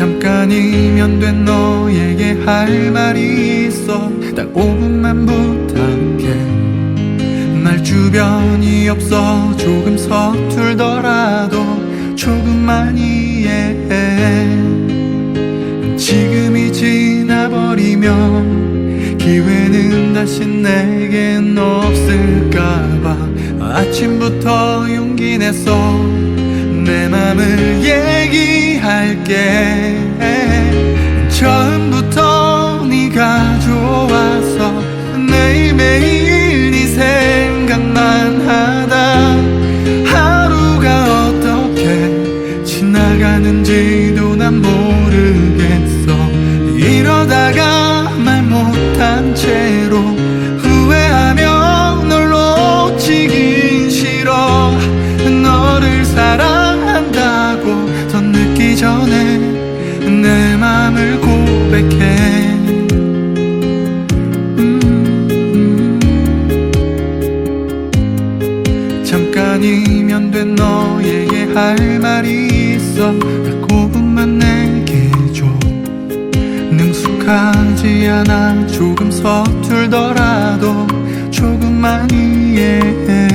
잠깐이면 된 너에게 할 말이 있어. 딱 5분만 부탁해. 말 주변이 없어. 조금 서툴더라도 조금만 이해해. 지금이 지나버리면 기회는 다시 내겐 없을까봐 아침부터 용기 내서 내 맘을 얘기 할게. 처음부터 네가 좋아서 매일매일 네 생각만 하다 하루가 어떻게 지나가는지도 난 모르겠어 음. 잠깐이면 된 너에게 할 말이 있어. 딱 5분만 내게 줘. 능숙하지 않아. 조금 서툴더라도 조금만 이해해